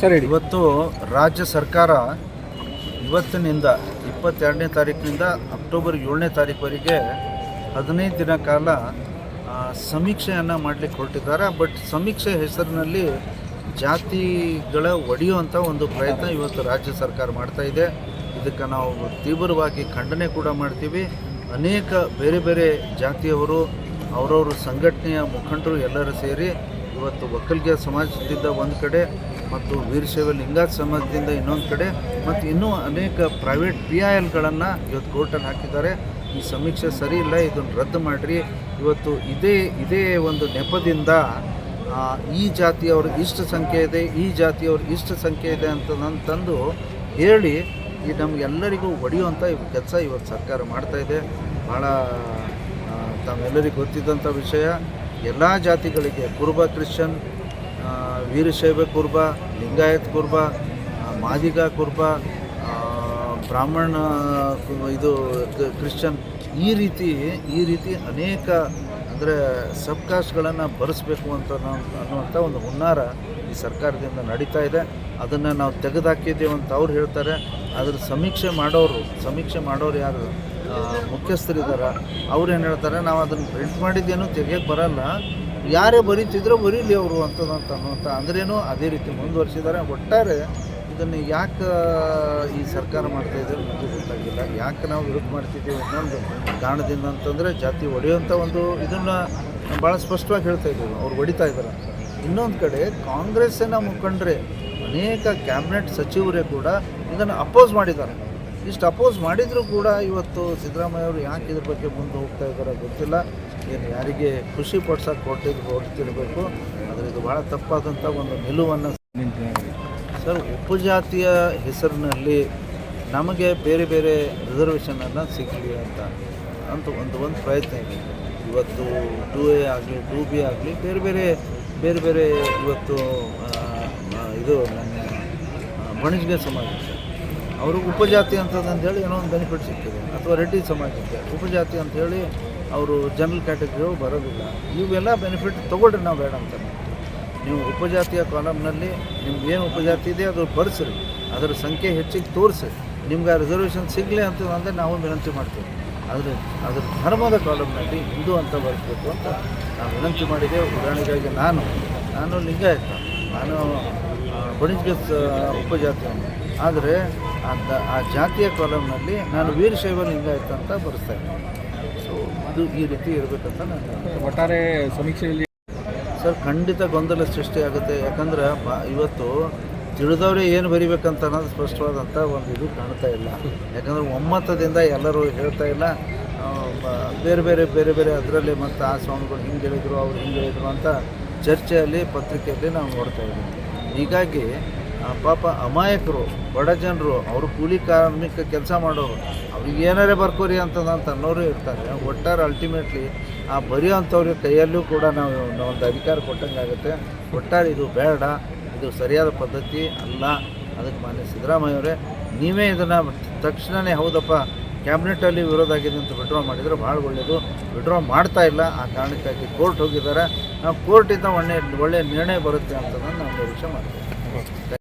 Sir ಇವತ್ತು ರಾಜ್ಯ ಸರ್ಕಾರ ಇವತ್ತಿನಿಂದ ಇಪ್ಪತ್ತೆರಡನೇ ತಾರೀಕಿನಿಂದ ಅಕ್ಟೋಬರ್ ಏಳನೇ ತಾರೀಕುವರೆಗೆ ಹದಿನೈದು ದಿನ ಕಾಲ ಸಮೀಕ್ಷೆಯನ್ನು ಮಾಡಲಿಕ್ಕೆ ಹೊರಟಿದ್ದಾರೆ. ಬಟ್ ಸಮೀಕ್ಷೆ ಹೆಸರಿನಲ್ಲಿ ಜಾತಿಗಳ ಒಡೆಯುವಂಥ ಒಂದು ಪ್ರಯತ್ನ ಇವತ್ತು ರಾಜ್ಯ ಸರ್ಕಾರ ಮಾಡ್ತಾ ಇದೆ. ಇದಕ್ಕೆ ನಾವು ತೀವ್ರವಾಗಿ ಖಂಡನೆ ಕೂಡ ಮಾಡ್ತೀವಿ. ಅನೇಕ ಬೇರೆ ಬೇರೆ ಜಾತಿಯವರು, ಅವರವ್ರ ಸಂಘಟನೆಯ ಮುಖಂಡರು ಎಲ್ಲರೂ ಸೇರಿ ಇವತ್ತು ಒಕ್ಕಲಿಗ ಸಮಾಜದಿಂದ ಒಂದು ಕಡೆ ಮತ್ತು ವೀರಶೈವ ಲಿಂಗಾಯತ್ ಸಮಾಜದಿಂದ ಇನ್ನೊಂದು ಕಡೆ ಮತ್ತು ಇನ್ನೂ ಅನೇಕ ಪ್ರೈವೇಟ್ ಪಿ ಐ ಎಲ್ಗಳನ್ನು ಇವತ್ತು ಕೋರ್ಟಲ್ಲಿ ಹಾಕಿದ್ದಾರೆ. ಈ ಸಮೀಕ್ಷೆ ಸರಿ ಇಲ್ಲ, ಇದನ್ನು ರದ್ದು ಮಾಡಿರಿ. ಇವತ್ತು ಇದೇ ಇದೇ ಒಂದು ನೆಪದಿಂದ ಈ ಜಾತಿಯವ್ರ ಇಷ್ಟು ಸಂಖ್ಯೆ ಇದೆ, ಈ ಜಾತಿಯವ್ರ ಇಷ್ಟು ಸಂಖ್ಯೆ ಇದೆ ಅಂತ ನಾನು ತಂದು ಹೇಳಿ, ಈ ನಮಗೆಲ್ಲರಿಗೂ ಒಡೆಯುವಂಥ ಕೆಲಸ ಇವತ್ತು ಸರ್ಕಾರ ಮಾಡ್ತಾ ಇದೆ. ಭಾಳ ತಾವೆಲ್ಲರಿಗೂ ತಮ್ಮೆಲ್ಲರಿಗೂ ಗೊತ್ತಿದ್ದಂಥ ವಿಷಯ. ಎಲ್ಲ ಜಾತಿಗಳಿಗೆ ಕುರುಬ ಕ್ರಿಶ್ಚನ್ ವೀರಶೈವ ಕುರ್ಬ, ಲಿಂಗಾಯತ್ ಕುರ್ಬ ಮಾದಿಗ ಕುರ್ಬ ಬ್ರಾಹ್ಮಣ, ಇದು ಕ್ರಿಶ್ಚನ್ ಈ ರೀತಿ ಈ ರೀತಿ ಅನೇಕ ಅಂದರೆ ಸಬ್ ಕಾಸ್ಟ್ಗಳನ್ನು ಬರೆಸ್ಬೇಕು ಅಂತ ನಾವು ಅನ್ನುವಂಥ ಒಂದು ಹುನ್ನಾರ ಈ ಸರ್ಕಾರದಿಂದ ನಡೀತಾ ಇದೆ. ಅದನ್ನು ನಾವು ತೆಗೆದಾಕಿದ್ದೇವೆ ಅಂತ ಅವ್ರು ಹೇಳ್ತಾರೆ. ಅದರ ಸಮೀಕ್ಷೆ ಮಾಡೋರು ಸಮೀಕ್ಷೆ ಮಾಡೋರು ಯಾರು ಮುಖ್ಯಸ್ಥರಿದ್ದಾರೆ ಅವ್ರು ಏನು ಹೇಳ್ತಾರೆ? ನಾವು ಅದನ್ನು ಪ್ರಿಂಟ್ ಮಾಡಿದ್ದೇನು ತೆಗಿಯೋಕ್ಕೆ ಬರಲ್ಲ. ಯಾರೇ ಬರೀತಿದ್ರು ಬರೀಲಿ ಅವರು ಅಂತದಂತ ಅನ್ನುವಂಥ ಅಂದ್ರೇನು ಅದೇ ರೀತಿ ಮುಂದುವರಿಸಿದ್ದಾರೆ. ಒಟ್ಟಾರೆ ಇದನ್ನು ಯಾಕೆ ಈ ಸರ್ಕಾರ ಮಾಡ್ತಾ ಇದೆ ನಮಗೆ ಗೊತ್ತಾಗಿಲ್ಲ. ಯಾಕೆ ನಾವು ವಿರೋಧ ಮಾಡ್ತಿದ್ದೀವಿ ಅನ್ನೋದು ಕಾರಣದಿಂದ ಅಂತಂದರೆ ಜಾತಿ ಒಡೆಯುವಂಥ ಒಂದು ಇದನ್ನು ಭಾಳ ಸ್ಪಷ್ಟವಾಗಿ ಹೇಳ್ತಾ ಇದ್ದೀವಿ. ಅವ್ರು ಹೊಡಿತಾ ಇದ್ದಾರೆ ಇನ್ನೊಂದು ಕಡೆ ಕಾಂಗ್ರೆಸ್ಸಿನ ಮುಖಂಡರೇ ಅನೇಕ ಕ್ಯಾಬಿನೆಟ್ ಸಚಿವರೇ ಕೂಡ ಇದನ್ನು ಅಪೋಸ್ ಮಾಡಿದ್ದಾರೆ. ಇಷ್ಟು ಅಪೋಸ್ ಮಾಡಿದರೂ ಕೂಡ ಇವತ್ತು ಸಿದ್ದರಾಮಯ್ಯ ಅವರು ಯಾಕೆ ಇದ್ರ ಬಗ್ಗೆ ಮುಂದೆ ಹೋಗ್ತಾ ಇದ್ದಾರೆ ಗೊತ್ತಿಲ್ಲ. ಏನು ಯಾರಿಗೆ ಖುಷಿ ಪಡ್ಸೋಕೆ ಹೊರಟಿದ್ದು ಹೊರಟಿರಬೇಕು. ಆದರೆ ಇದು ಭಾಳ ತಪ್ಪಾದಂಥ ಒಂದು ನಿಲುವನ್ನು ಸರ್, ಉಪಜಾತಿಯ ಹೆಸರಿನಲ್ಲಿ ನಮಗೆ ಬೇರೆ ಬೇರೆ ರಿಸರ್ವೇಷನನ್ನು ಸಿಗಲಿ ಅಂತ ಅಂತ ಒಂದು ಒಂದು ಪ್ರಯತ್ನ ಇದೆ. ಇವತ್ತು ಟು ಎ ಆಗಲಿ ಟು ಬಿ ಆಗಲಿ ಬೇರೆ ಬೇರೆ ಬೇರೆ ಬೇರೆ ಇವತ್ತು ಇದು ನನ್ನ ಬಣಿಜ್ಗೆ ಸಮಾಜಕ್ಕೆ ಅವರು ಉಪಜಾತಿ ಅಂತಂದೇಳಿ ಏನೋ ಒಂದು ಬೆನಿಫಿಟ್ ಸಿಗ್ತದೆ. ಅಥವಾ ರೆಡ್ಡಿ ಸಮಾಜಕ್ಕೆ. ಉಪಜಾತಿ ಅಂಥೇಳಿ ಅವರು ಜನರಲ್ ಕ್ಯಾಟಗರಿ ಬರೋದಿಲ್ಲ. ಇವೆಲ್ಲ ಬೆನಿಫಿಟ್ ತೊಗೊಳ್ರಿ ನಾವು ಬೇಡ ಅಂತ ನೀವು ಉಪಜಾತಿಯ ಕಾಲಮ್ನಲ್ಲಿ ನಿಮ್ಗೆ ಏನು ಉಪಜಾತಿ ಇದೆ ಅದು ಬರೆಸ್ರಿ. ಅದರ ಸಂಖ್ಯೆ ಹೆಚ್ಚಿಗೆ ತೋರಿಸಿ ನಿಮ್ಗೆ ಆ ರಿಸರ್ವೇಷನ್ ಸಿಗಲಿ ಅಂತ ಅಂದರೆ ನಾವು ವಿನಂತಿ ಮಾಡ್ತೀವಿ. ಆದರೆ ಅದರ ಧರ್ಮದ ಕಾಲಮ್ನಲ್ಲಿ ಹಿಂದೂ ಅಂತ ಬರಬೇಕು ಅಂತ ನಾವು ವಿನಂತಿ ಮಾಡಿದೆ ಉದಾಹರಣೆಗಾಗಿ ನಾನು ನಾನು ಲಿಂಗಾಯತ ನಾನು ಆ, ಉಪಜಾತಿಯನ್ನು ಆದರೆ ಆ ಜಾತಿಯ ಕಾಲಮ್ನಲ್ಲಿ ನಾನು ವೀರಶೈವ ಲಿಂಗಾಯತ ಅಂತ ಬರೆಸ್ತಾ ಇದ್ದೀನಿ. ಸೊ ಅದು ಈ ರೀತಿ ಇರಬೇಕಂತ ನಾನು ಒಟ್ಟಾರೆ ಸಮೀಕ್ಷೆಯಲ್ಲಿ ಸರ್ ಖಂಡಿತ ಗೊಂದಲ ಸೃಷ್ಟಿಯಾಗುತ್ತೆ ಯಾಕಂದ್ರೆ ಬ ಇವತ್ತು ತಿಳಿದವರೇ ಏನು ಬರಿಬೇಕಂತ ಅನ್ನೋದು ಸ್ಪಷ್ಟವಾದಂಥ ಒಂದು ಇದು ಕಾಣ್ತಾ ಇಲ್ಲ. ಯಾಕಂದ್ರೆ ಒಮ್ಮತದಿಂದ ಎಲ್ಲರೂ ಹೇಳ್ತಾ ಇಲ್ಲ. ಬೇರೆ ಬೇರೆ ಬೇರೆ ಬೇರೆ ಅದರಲ್ಲಿ ಮತ್ತು ಆ ಸ್ವಾಮಿಗಳು ಹಿಂಗೆ ಹೇಳಿದ್ರು ಅವ್ರು ಹಿಂಗೆ ಹೇಳಿದ್ರು ಅಂತ ಚರ್ಚೆಯಲ್ಲಿ ಪತ್ರಿಕೆಯಲ್ಲಿ ನಾವು ನೋಡ್ತಾ ಇದ್ದೀವಿ. ಹೀಗಾಗಿ ಪಾಪ ಅಮಾಯಕರು, ಬಡ ಜನರು, ಅವರು ಕೂಲಿ ಕಾರ್ಮಿಕ ಕೆಲಸ ಮಾಡೋರು, ಅವ್ರಿಗೆ ಏನಾರೇ ಬರ್ಕೋರಿ ಅಂತದಂತ ಅನ್ನೋರು ಇರ್ತಾರೆ. ಒಟ್ಟಾರೆ ಅಲ್ಟಿಮೇಟ್ಲಿ ಆ ಬರೆಯೋಂಥವ್ರ ಕೈಯಲ್ಲೂ ಕೂಡ ನಾವು ಒಂದು ಅಧಿಕಾರ ಕೊಟ್ಟಂಗೆ ಆಗುತ್ತೆ ಒಟ್ಟಾರೆ ಇದು ಬೇಡ, ಇದು ಸರಿಯಾದ ಪದ್ಧತಿ ಅಲ್ಲ. ಅದಕ್ಕೆ ಮಾನ್ಯ ಸಿದ್ದರಾಮಯ್ಯವರೇ ನೀವೇ ಇದನ್ನು ತಕ್ಷಣವೇ ಹೌದಪ್ಪ ಕ್ಯಾಬಿನೆಟಲ್ಲಿ ವಿರೋಧ ಆಗಿದೆ ಅಂತ ವಿಡ್ರಾ ಮಾಡಿದರೆ ಭಾಳ ಒಳ್ಳೆಯದು ವಿಡ್ರಾ ಮಾಡ್ತಾ ಇಲ್ಲ, ಆ ಕಾರಣಕ್ಕಾಗಿ ಕೋರ್ಟ್ ಹೋಗಿದ್ದಾರೆ. ನಾವು ಕೋರ್ಟಿಂದ ಒಳ್ಳೆ ಒಳ್ಳೆಯ ನಿರ್ಣಯ ಬರುತ್ತೆ ಅಂತ ನಾನು ನಿರೀಕ್ಷೆ ಮಾಡ್ತೀವಿ.